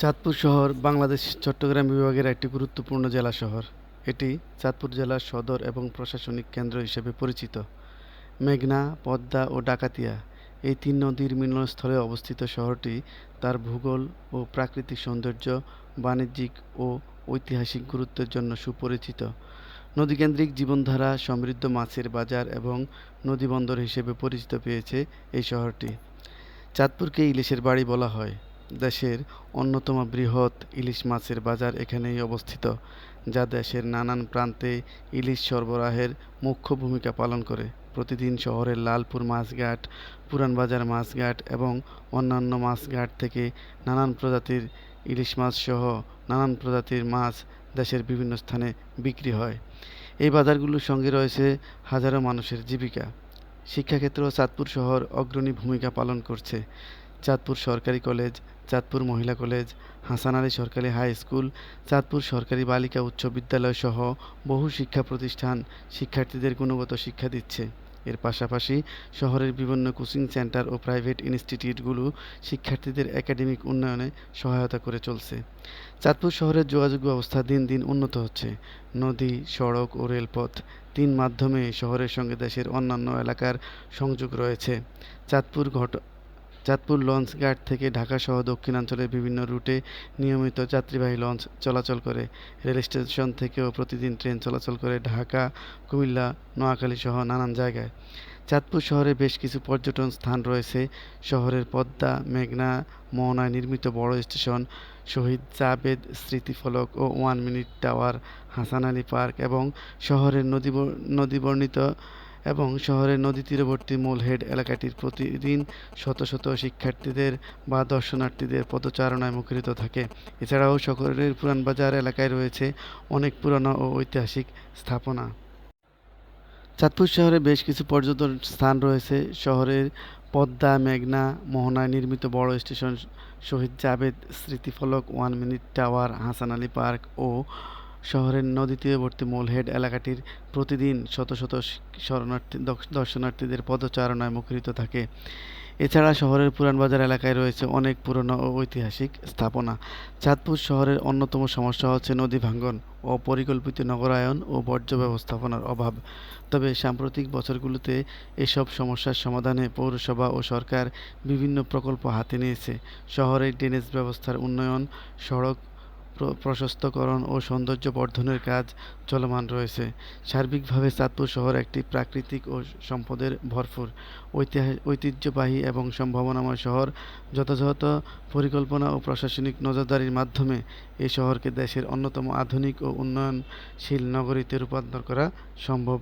চাঁদপুর শহর বাংলাদেশ চট্টগ্রাম বিভাগের একটি গুরুত্বপূর্ণ জেলা শহর। এটি চাঁদপুর জেলার সদর এবং প্রশাসনিক কেন্দ্র হিসেবে পরিচিত। মেঘনা, পদ্মা ও ডাকাতিয়া এই তিন নদীর মিলনস্থলে অবস্থিত শহরটি তার ভূগোল ও প্রাকৃতিক সৌন্দর্য, বাণিজ্যিক ও ঐতিহাসিক গুরুত্বের জন্য সুপরিচিত। নদীকেন্দ্রিক জীবনধারা সমৃদ্ধ মাছের বাজার এবং নদীবন্দর হিসেবে পরিচিত পেয়েছে এই শহরটি। চাঁদপুরকে ইলিশের বাড়ি বলা হয়। দেশের অন্যতম বৃহৎ ইলিশ মাছের বাজার এখানেই অবস্থিত, যা দেশের নানান প্রান্তে ইলিশ সরবরাহের মুখ্য ভূমিকা পালন করে। প্রতিদিন শহরের লালপুর মাছঘাট পুরানবাজার মাছঘাট এবং অন্যান্য মাছঘাট থেকে নানান প্রজাতির ইলিশ মাছ সহ নানান প্রজাতির মাছ দেশের বিভিন্ন স্থানে বিক্রি হয়। এই বাজারগুলোর সঙ্গে রয়েছে হাজারো মানুষের জীবিকা। শিক্ষাক্ষেত্রেও চাঁদপুর শহর অগ্রণী ভূমিকা পালন করছে। চাঁদপুর সরকারি কলেজ, চাঁদপুর মহিলা কলেজ, হাসান আলী সরকারি হাই স্কুল, চাঁদপুর সরকারি বালিকা উচ্চ বিদ্যালয় সহ বহু শিক্ষা প্রতিষ্ঠান শিক্ষার্থীদের গুণগত শিক্ষা দিচ্ছে। এর পাশাপাশি শহরের বিভিন্ন কোচিং সেন্টার ও প্রাইভেট ইনস্টিটিউটগুলো শিক্ষার্থীদের একাডেমিক উন্নয়নে সহায়তা করে চলছে। চাঁদপুর শহরের যোগাযোগ ব্যবস্থা দিন দিন উন্নত হচ্ছে। নদী, সড়ক ও রেলপথ, তিন মাধ্যমে শহরের সঙ্গে দেশের অন্যান্য এলাকার সংযোগ রয়েছে। চাঁদপুর ঘট চাঁদপুর লঞ্চ ঘাট থেকে ঢাকা সহ দক্ষিণাঞ্চলের বিভিন্ন রুটে নিয়মিত যাত্রীবাহী লঞ্চ চলাচল করে। রেল স্টেশন থেকেও প্রতিদিন ট্রেন চলাচল করে ঢাকা, কুমিল্লা, নোয়াখালী সহ নানান জায়গায়। চাঁদপুর শহরে বেশ কিছু পর্যটন স্থান রয়েছে। শহরের পদ্মা, মেঘনা, মোহনায় নির্মিত বড় স্টেশন, শহীদ জাবেদ স্মৃতিফলক ও one minute tower, Hasan Ali park এবং শহরের নদী নদীবর্ণিত এবং শহরের নদী তীরবর্তী মোলহেড এলাকাটির প্রতিদিন শত শত শিক্ষার্থীদের বা দর্শনার্থীদের পদচারণায় মুখরিত থাকে। এছাড়াও শহরের পুরানবাজার এলাকায় রয়েছে অনেক পুরানো ও ঐতিহাসিক স্থাপনা। চাঁদপুর শহরে বেশ কিছু পর্যটন স্থান রয়েছে। শহরের পদ্মা, মেঘনা, মোহনায় নির্মিত বড় স্টেশন শহীদ Jabed স্মৃতিফলক, one minute tower, Hasan Ali park ও শহরের নদী তীরবর্তী মোলহেড এলাকাটির প্রতিদিন শত শত শরণার্থী দর্শ- দর্শনার্থীদের পদচারণায় মুখরিত থাকে। এছাড়া শহরের পুরানবাজার এলাকায় রয়েছে অনেক পুরনো ও ঐতিহাসিক স্থাপনা। চাঁদপুর শহরের অন্যতম সমস্যা হচ্ছে নদী ভাঙ্গন, অপরিকল্পিত নগরায়ন ও বর্জ্য ব্যবস্থাপনার অভাব। তবে সাম্প্রতিক বছরগুলোতে এসব সমস্যার সমাধানে পৌরসভা ও সরকার বিভিন্ন প্রকল্প হাতে নিয়েছে। শহরের ড্রেনেজ ব্যবস্থার উন্নয়ন, সড়ক প্রশস্তকরণ ও সৌন্দর্য বর্ধনের কাজ চলমান রয়েছে। সার্বিকভাবে চাঁদপুর শহর একটি প্রাকৃতিক ও সম্পদের ভরপুর। ঐতিহ্যবাহী এবং সম্ভাবনাময় শহর। যথাযথ পরিকল্পনা ও প্রশাসনিক নজরদারির মাধ্যমে এই শহরকে দেশের অন্যতম আধুনিক ও উন্নয়নশীল নগরীতে রূপান্তর করা সম্ভব।